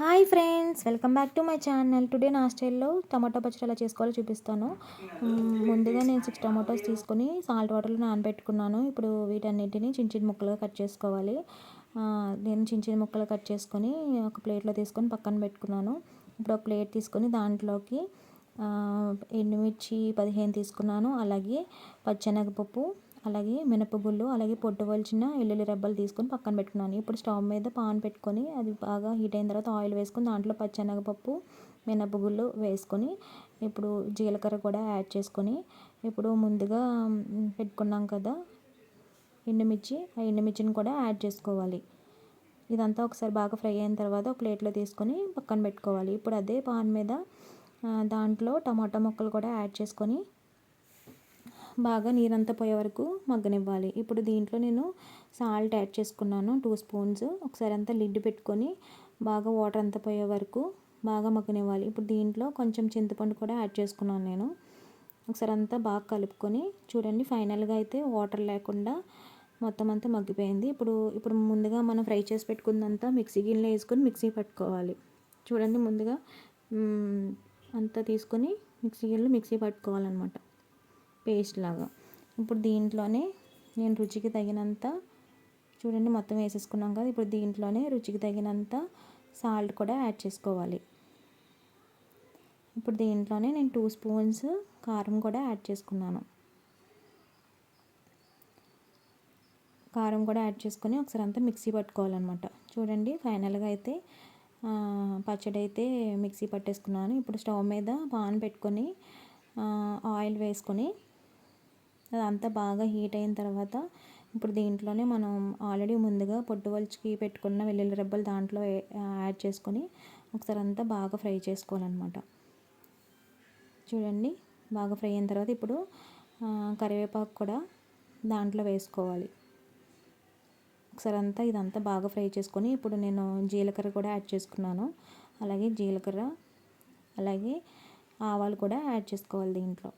Hi friends welcome back to my channel. Today నా స్టైల్లో tomato పచ్చడి ఎలా చేసుకోవాలో చూపిస్తాను. ముందుగా నేను సిక్స్ టమాటోస్ తీసుకొని సాల్ట్ వాటర్లో నానబెట్టుకున్నాను. ఇప్పుడు వీటన్నిటిని చిన్న చిన్న ముక్కలుగా కట్ చేసుకోవాలి. నేను చిన్న చిన్న ముక్కలు కట్ చేసుకొని ఒక ప్లేట్లో తీసుకొని పక్కన పెట్టుకున్నాను. ఇప్పుడు ఒక ప్లేట్ తీసుకొని దాంట్లోకి ఎండుమిర్చి పదిహేను తీసుకున్నాను. అలాగే పచ్చెనగపప్పు అలాగే మినపగుళ్ళు అలాగే పొట్టు వలిచిన వెల్లుల్లి రెబ్బలు తీసుకొని పక్కన పెట్టుకున్నాను. ఇప్పుడు స్టవ్ మీద పాన్ పెట్టుకొని అది బాగా హీట్ అయిన తర్వాత ఆయిల్ వేసుకొని దాంట్లో పచ్చెనగపప్పు మినపగుళ్ళు వేసుకొని ఇప్పుడు జీలకర్ర కూడా యాడ్ చేసుకొని ఇప్పుడు ముందుగా పెట్టుకున్నాం కదా ఎండుమిర్చి ఆ ఎండుమిర్చిని కూడా యాడ్ చేసుకోవాలి. ఇదంతా ఒకసారి బాగా ఫ్రై అయిన తర్వాత ఒక ప్లేట్లో తీసుకొని పక్కన పెట్టుకోవాలి. ఇప్పుడు అదే పాన్ మీద దాంట్లో టమాటా ముక్కలు కూడా యాడ్ చేసుకొని బాగా నీరంతా పోయే వరకు మగ్గనివ్వాలి. ఇప్పుడు దీంట్లో నేను సాల్ట్ యాడ్ చేసుకున్నాను. Two spoons. ఒకసారి అంతా లిడ్ పెట్టుకొని బాగా వాటర్ అంతా పోయే వరకు బాగా మగ్గనివ్వాలి. ఇప్పుడు దీంట్లో కొంచెం చింతపండు కూడా యాడ్ చేసుకున్నాను నేను. ఒకసారి అంతా బాగా కలుపుకొని చూడండి ఫైనల్గా అయితే వాటర్ లేకుండా మొత్తం అంతా మగ్గిపోయింది. ఇప్పుడు ఇప్పుడు ముందుగా మనం ఫ్రై చేసి పెట్టుకుందంతా మిక్సీ గిన్నెలో వేసుకొని మిక్సీ పట్టుకోవాలి. చూడండి ముందుగా అంతా తీసుకొని మిక్సీ గిన్నెలో మిక్సీ పట్టుకోవాలన్నమాట. పేస్ట్ లాగా. ఇప్పుడు దీంట్లోనే నేను రుచికి తగినంత చూడండి మొత్తం వేసేసుకున్నాం కదా ఇప్పుడు దీంట్లోనే రుచికి తగినంత సాల్ట్ కూడా యాడ్ చేసుకోవాలి. ఇప్పుడు దీంట్లోనే నేను టూ స్పూన్స్ కారం కూడా యాడ్ చేసుకున్నాను. కారం కూడా యాడ్ చేసుకొని ఒకసారి అంతా మిక్సీ పట్టుకోవాలన్నమాట. చూడండి ఫైనల్గా అయితే పచ్చడి అయితే మిక్సీ పట్టేసుకున్నాను. ఇప్పుడు స్టవ్ మీద పాన్ పెట్టుకొని ఆయిల్ వేసుకొని అదంతా బాగా హీట్ అయిన తర్వాత ఇప్పుడు దీంట్లోనే మనం ఆల్రెడీ ముందుగా పొట్టు పెట్టుకున్న వెల్లుల్లి రెబ్బలు దాంట్లో యాడ్ చేసుకొని ఒకసారి అంతా బాగా ఫ్రై చేసుకోవాలన్నమాట. చూడండి బాగా ఫ్రై అయిన తర్వాత ఇప్పుడు కరివేపాకు కూడా దాంట్లో వేసుకోవాలి. ఒకసారి అంతా ఇదంతా బాగా ఫ్రై చేసుకొని ఇప్పుడు నేను జీలకర్ర కూడా యాడ్ చేసుకున్నాను. అలాగే జీలకర్ర అలాగే ఆవాలు కూడా యాడ్ చేసుకోవాలి దీంట్లో.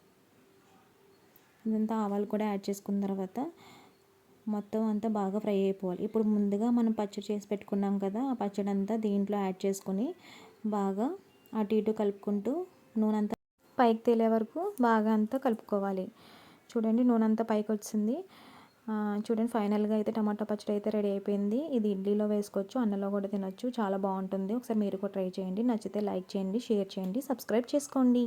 ఇదంతా ఆవాలు కూడా యాడ్ చేసుకున్న తర్వాత మొత్తం అంతా బాగా ఫ్రై అయిపోవాలి. ఇప్పుడు ముందుగా మనం పచ్చడి చేసి పెట్టుకున్నాం కదా ఆ పచ్చడి అంతా దీంట్లో యాడ్ చేసుకొని బాగా అటు ఇటు కలుపుకుంటూ నూనె అంతా పైకి తేలే వరకు బాగా అంతా కలుపుకోవాలి. చూడండి నూనె అంతా పైకి వచ్చింది. చూడండి ఫైనల్గా అయితే టమాటా పచ్చడి అయితే రెడీ అయిపోయింది. ఇది ఇడ్లీలో వేసుకోవచ్చు అన్నంలో కూడా తినొచ్చు. చాలా బాగుంటుంది. ఒకసారి మీరు కూడా ట్రై చేయండి. నచ్చితే లైక్ చేయండి షేర్ చేయండి సబ్స్క్రైబ్ చేసుకోండి.